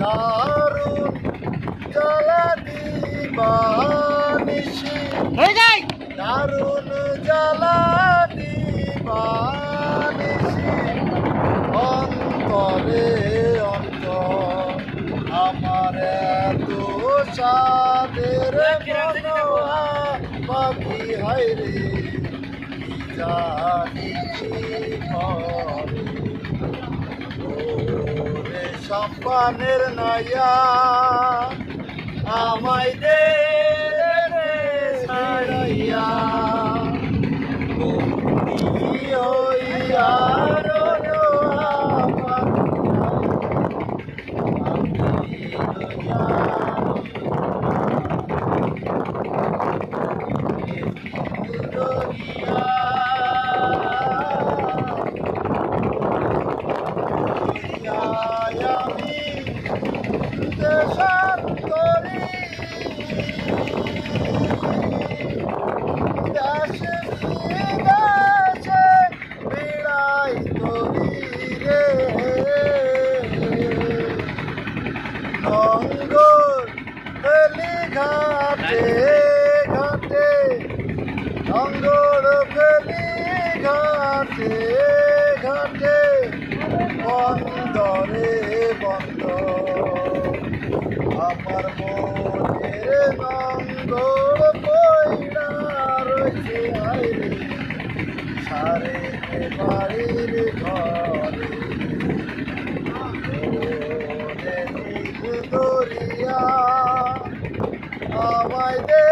দারুণ জ্বালা যায়। দারুণ জ্বালা দিবানিসি অন্তরে অন্তর আমার এত সাদের পাখি হায় রে জানি সম্পানের নাইয়া আমায় দে রে অঙ্গর ফেলি ঘাটে ঘাটে অঙ্গর ফেলি ঘাটে ঘাটে বন্দরে বন্ধ আমার মনের নঙ্গর পয়লা রয়েছে। আইরে সারে বাড়ির ঘরে। Oh my God.